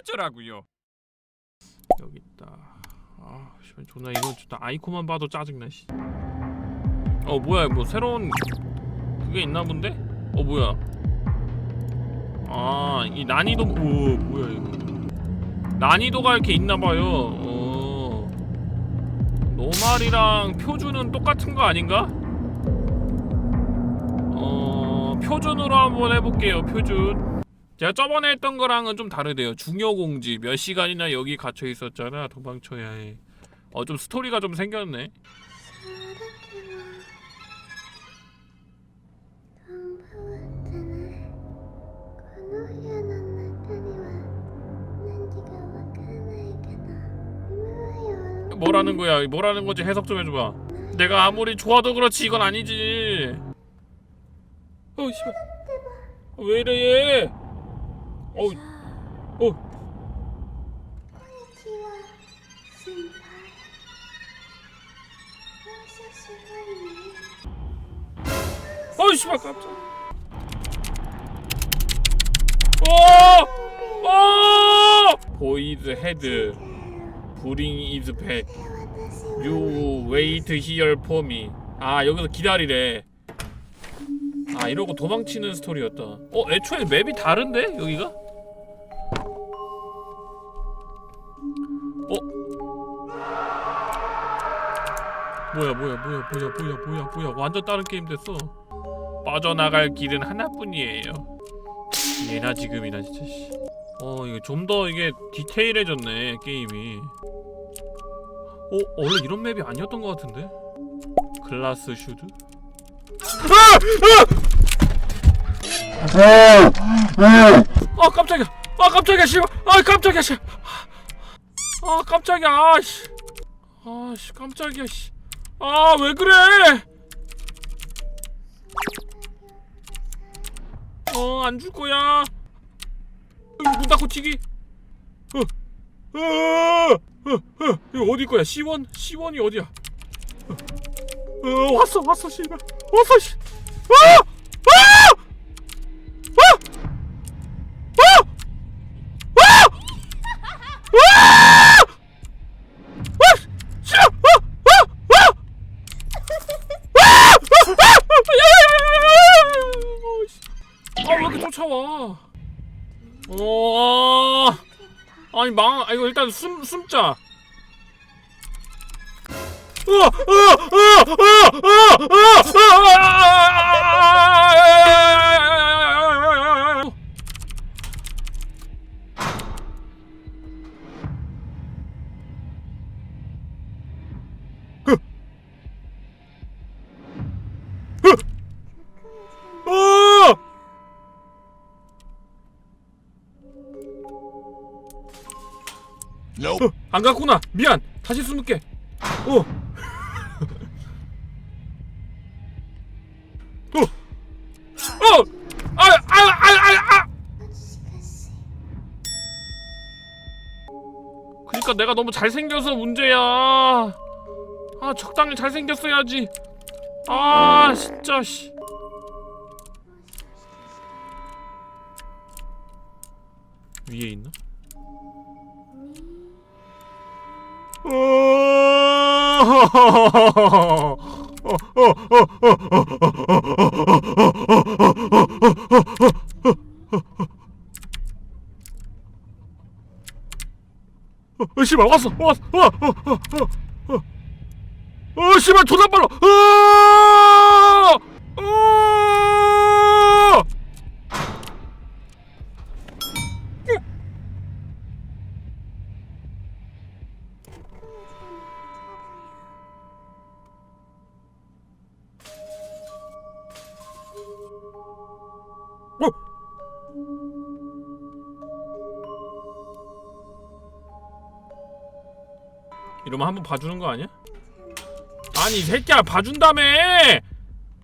어쩌라고요? 여기 있다. 아, 씨발 존나 이거 진짜 아이콘만 봐도 짜증나 씨. 어 뭐야 뭐 새로운 그게 있나 본데? 어 뭐야? 아, 이 난이도 오 뭐야 이거? 난이도가 이렇게 있나 봐요. 어. 노말이랑 표준은 똑같은 거 아닌가? 어, 표준으로 한번 해볼게요. 표준. 제가 저번에 했던 거랑은 좀 다르대요. 중요 공지 몇 시간이나 여기 갇혀 있었잖아. 도망쳐야 해. 어, 좀 스토리가 좀 생겼네. 뭐라는 거야? 뭐라는 거지? 해석 좀 해줘봐. 내가 아무리 좋아도 그렇지 이건 아니지. 어 씨발. 왜 이래 얘? 어. 어. 어. 어 씨발 깜짝. 오! 오! 보이드 헤드. 브링 이즈 백. wait here for me. 아 여기서 기다리래. 아 이러고 도망치는 스토리였다. 어 애초에 맵이 다른데 여기가? 어? 뭐야 뭐야 뭐야 뭐야 뭐야 뭐야 뭐야 완전 다른 게임 됐어. 빠져나갈 길은 하나뿐이에요. 예나 지금이나 진짜. 씨. 어 이거 좀더 이게 디테일해졌네 게임이. 어 원래 이런 맵이 아니었던 것 같은데? 글라스 슈드? 아 깜짝이야! 아 깜짝이야 씨발! 아 깜짝이야 씨! 아 깜짝이야 아씨! 아씨 깜짝이야 씨! 아 왜 그래! 어 안 줄 거야! 문 닫고 치기! 어! 어! 어! 어! 이거 어디 거야? C1? C1이 어디야? 어, 어 왔어 왔어 씨발 왔어 씨. 아! 아! 아니 망, 아 이거 일단 숨 숨자. 으아, 으아, 으아, 으아, 으아, 으아, Nope. 어, 안 갔구나. 미안. 다시 숨을게. 어. 어. 어. 아, 아, 아, 아, 아. 그러니까 내가 너무 잘생겨서 문제야. 아, 적당히 잘생겼어야지. 아, 진짜 씨. 위에 있나? 어, 씨발 왔어 왔어 어, 어, 어, 어, 어. 어 씨발 존나 빨라 어! 어! 이러면 한번 봐주는 거 아니야? 아니 이 새끼야 봐준다며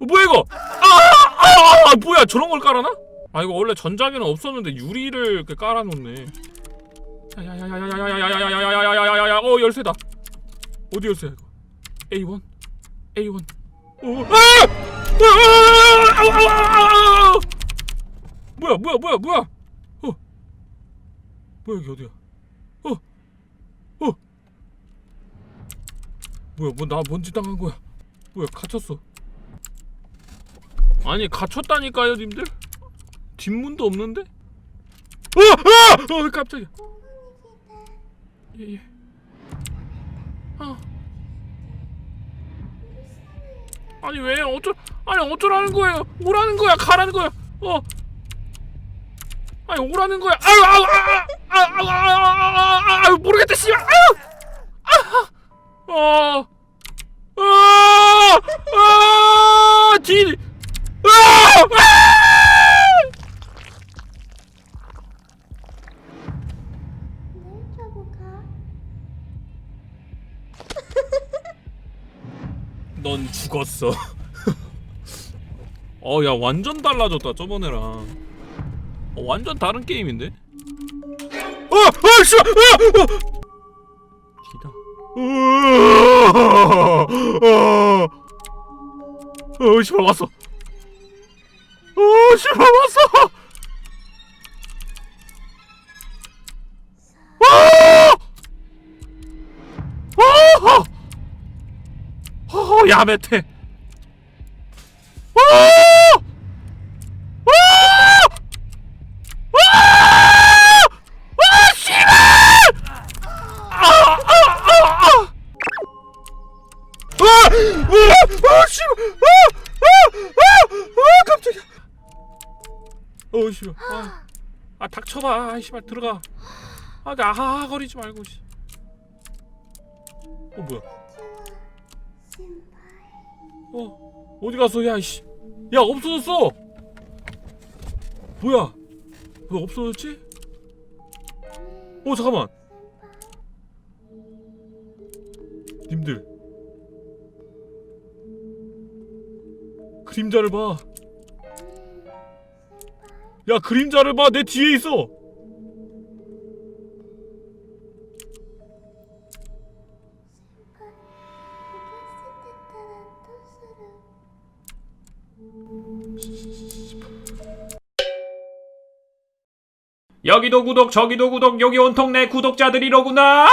어, 뭐야 이거 아, 아, 아 뭐야 저런 걸 깔아놔? 아 이거 원래 전작에는 없었는데 유리를 이렇게 깔아놓네 야야야야야야야야야야야야야야야야야 어 열쇠다 어디였어요 이거? A1? A1? 어, 아! 아! 뭐야 뭐야 뭐야 뭐야? 어 뭐야 여기 어디야? 어 어. 뭐야 뭐 나 뭔지 당한 거야? 뭐야 갇혔어? 아니 갇혔다니까요 님들? 뒷문도 없는데? 어! 아! 어 깜짝이야 예예 어. 아니 왜 어쩔 아니 어쩌라는 거예요 오라는 거야 가라는 거야 어 아니 오라는 거야 아유 아유 아유 아유 아유 아유 아유 모르겠다 씨발 아유 아어어어뒤 아! 넌 죽었어. 어, 야, 완전 달라졌다, 저번에랑. 어, 완전 다른 게임인데? 어! 어! 씨발! 어! 어! 디다. 어! 어! 씨발, 왔어. 어! 씨발, 왔어! 어! 어! 허허 야매테 쳐봐. 아 씨발 들어가. 아, 나 아하 거리지 말고. 씨. 어 뭐야? 어 어디 갔어 야이씨 야 없어졌어 뭐야 왜 없어졌지 어 잠깐만 님들 그림자를 봐 야 그림자를 봐. 내 뒤에 있어. 여기도 구독 저기도 구독 여기 온통 내 구독자들이로구나